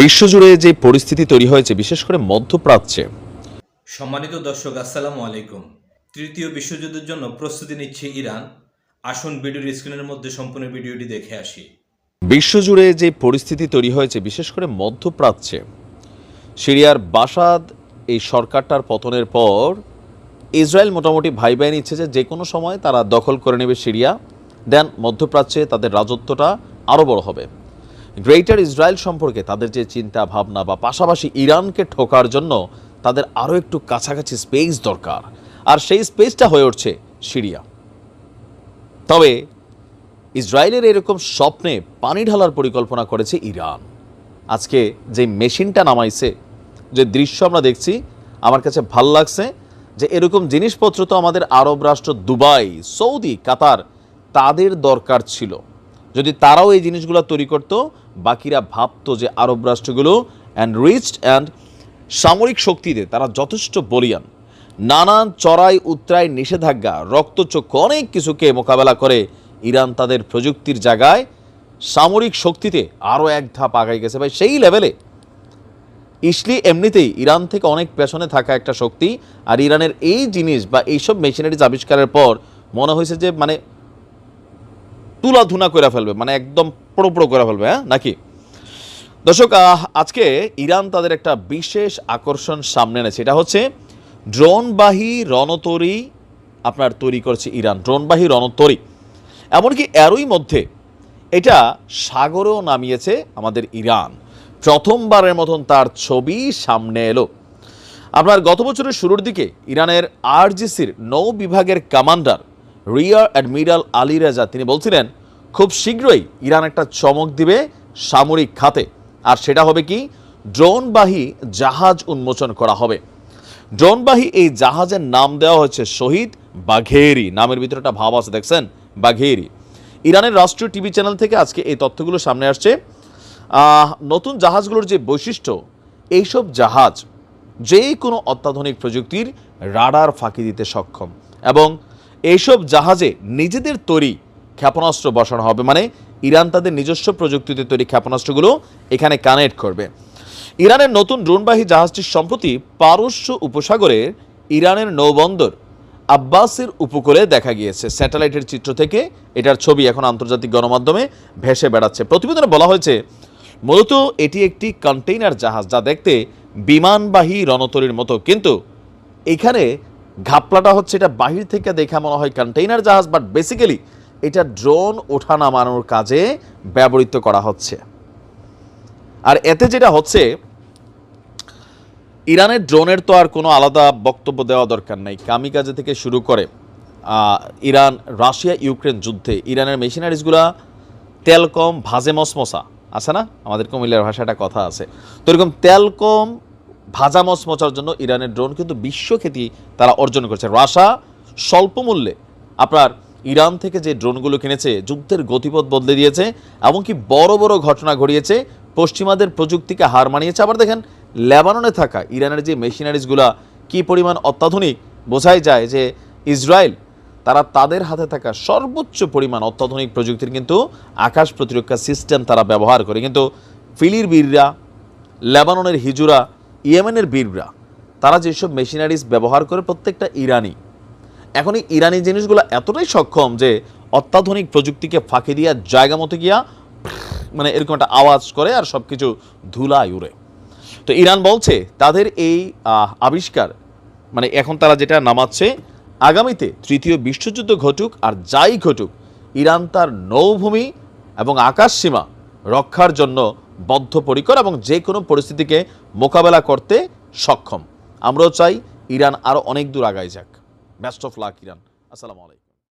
বিশ্বজুড়ে যে পরিস্থিতি তৈরি হয়েছে বিশেষ করে মধ্যপ্রাচ্যে। সম্মানিত দর্শক আসসালামু আলাইকুম। তৃতীয় বিশ্বযুদ্ধের জন্য প্রস্তুতি নিচ্ছে ইরান। আসুন ভিডিওর স্ক্রিনের মধ্যে সম্পূর্ণ ভিডিওটি দেখে আসি। বিশ্বজুড়ে যে পরিস্থিতি তৈরি হয়েছে বিশেষ করে মধ্যপ্রাচ্যে সিরিয়ার বাসাদ এই সরকারটার পতনের পর ইসরায়েল মোটামুটি ভাই ভাই নিচ্ছে যে যে কোনো সময় তারা দখল করে নেবে সিরিয়া দেন মধ্যপ্রাচ্যে তাদের রাজত্বটা আরও বড় হবে। গ্রেটার ইসরায়েল সম্পর্কে তাদের যে চিন্তা, ভাবনা বা পাশাপাশি ইরানকে ঠোকার জন্য তাদের আরও একটু কাছাকাছি স্পেস দরকার। আর সেই স্পেসটা হয়ে উঠছে সিরিয়া। তবে ইসরায়েলের এরকম স্বপ্নে পানি ঢালার পরিকল্পনা করেছে ইরান। আজকে যে মেশিনটা নামাইছে, যে দৃশ্য আমরা দেখছি, আমার কাছে ভালো লাগছে যে এরকম জিনিসপত্র তো আমাদের আরব রাষ্ট্র দুবাই, সৌদি, কাতার, তাদের দরকার ছিল। যদি তারাও এই জিনিসগুলো তৈরি করত, বাকিরা ভাবতো যে আরব রাষ্ট্রগুলো অ্যান্ড রিচড অ্যান্ড সামরিক শক্তিতে তারা যথেষ্ট বলিয়ান। নানান চড়াই উত্তরায় নিষেধাজ্ঞা, রক্তচক্ষু, অনেক কিছুকে মোকাবেলা করে ইরান তাদের প্রযুক্তির জায়গায় সামরিক শক্তিতে আরও এক ধাপ আগাই গেছে। ভাই, সেই লেভেলে ইসলি এমনিতেই ইরান থেকে অনেক পেছনে থাকা একটা শক্তি। আর ইরানের এই জিনিস বা এইসব মেশিনারিজ আবিষ্কারের পর মনে হয়েছে যে মানে তুলা ধুনা করে ফেলবে মানে একদম পড়ো পোড়ো করে ফেলবে হ্যাঁ? নাকি? দর্শক আজকে ইরান তাদের একটা বিশেষ আকর্ষণ সামনে এনেছে। এটা হচ্ছে ড্রোনবাহী রণতরী আপনার তৈরি করেছে ইরান, ড্রোনবাহী রণতরী। এমনকি এরই মধ্যে এটা সাগরেও নামিয়েছে আমাদের ইরান। প্রথমবারের মতন তার ছবি সামনে এলো। আপনার গত বছরের শুরুর দিকে ইরানের আরজিসির নৌ বিভাগের কমান্ডার রিয়ার অ্যাডমিরাল আলী রাজা, তিনি বলছিলেন, খুব শীঘ্রই ইরান একটা চমক দিবে সামরিক খাতে। আর সেটা হবে কি, ড্রোনবাহী জাহাজ উন্মোচন করা হবে। ড্রোনবাহী এই জাহাজের নাম দেওয়া হয়েছে শহীদ বাঘেরি। নামের ভিতরে একটা ভাব আছে, দেখছেন? বাঘেরি। ইরানের রাষ্ট্রীয় টিভি চ্যানেল থেকে আজকে এই তথ্যগুলো সামনে আসছে। নতুন জাহাজগুলোর যে বৈশিষ্ট্য, এইসব জাহাজ যে কোনো অত্যাধুনিক প্রযুক্তির রাডার ফাঁকি দিতে সক্ষম। এবং এইসব জাহাজে নিজেদের তৈরি ক্ষেপণাস্ত্র বসানো হবে। মানে ইরান তাদের নিজস্ব প্রযুক্তিতে তৈরি ক্ষেপণাস্ত্রগুলো এখানে কানেক্ট করবে। ইরানের নতুন ড্রোনবাহী জাহাজটি সম্প্রতি পারস্য উপসাগরের ইরানের নৌবন্দর আব্বাসের উপকূলে দেখা গিয়েছে। স্যাটেলাইটের চিত্র থেকে এটার ছবি এখন আন্তর্জাতিক গণমাধ্যমে ভেসে বেড়াচ্ছে। প্রতিবেদনে বলা হয়েছে, মূলত এটি একটি কন্টেইনার জাহাজ যা দেখতে বিমানবাহী রণতরীর মতো। কিন্তু এখানে ঘাপলাটা হচ্ছে এটা বাহির থেকে দেখা মনে হয় কন্টেইনার জাহাজ বাট বেসিক্যালি এটা ড্রোন ওঠা নামানোর কাজে ব্যবহৃত করা হচ্ছে। আর এতে যেটা হচ্ছে, ইরানের ড্রোনের তো আর কোনো আলাদা বক্তব্য দেওয়া দরকার নাই। কামিকাজে থেকে শুরু করে ইরান, রাশিয়া, ইউক্রেন যুদ্ধে ইরানের মেশিনারিজগুলা তেলকম ভাজে মসমসা। আছে না? আমাদের কুমিল্লার ভাষাটা কথা আছে। তো এরকম তেলকম ভাজা মস মচার জন্য ইরানের ড্রোন কিন্তু বিশ্বখ্যাতি তারা অর্জন করেছে। রাশা স্বল্প মূল্যে আপনার ইরান থেকে যে ড্রোনগুলো কিনেছে, যুদ্ধের গতিপথ বদলে দিয়েছে এমনকি বড় বড় ঘটনা ঘটিয়েছে, পশ্চিমাদের প্রযুক্তিকে হার মানিয়েছে। আবার দেখেন, লেবাননে থাকা ইরানের যে মেশিনারিজগুলা কি পরিমাণ অত্যাধুনিক, বোঝাই যায় যে ইসরায়েল, তারা তাদের হাতে থাকা সর্বোচ্চ পরিমাণ অত্যাধুনিক প্রযুক্তির কিন্তু আকাশ প্রতিরক্ষা সিস্টেম তারা ব্যবহার করে। কিন্তু ফিলির বীররা, লেবাননের হিজুরা ইয়েমেনের বীররা, তারা যেসব মেশিনারিজ ব্যবহার করে প্রত্যেকটা ইরানি। এখন এই ইরানি জিনিসগুলো এতটাই সক্ষম যে অত্যাধুনিক প্রযুক্তিকে ফাঁকি দিয়া জায়গা মতো গিয়া মানে এরকম একটা আওয়াজ করে আর সব কিছু ধুলায় উড়ে। তো ইরান বলছে, তাদের এই আবিষ্কার মানে এখন তারা যেটা নামাচ্ছে, আগামীতে তৃতীয় বিশ্বযুদ্ধ ঘটুক আর যাই ঘটুক, ইরান তার নৌভূমি এবং আকাশ সীমা রক্ষার জন্য বদ্ধপরিকর এবং যে কোনো পরিস্থিতিকে মোকাবেলা করতে সক্ষম। আমরাও চাই ইরান আরও অনেক দূর আগায় যাক। Best of luck Iran. আসসালামু আলাইকুম।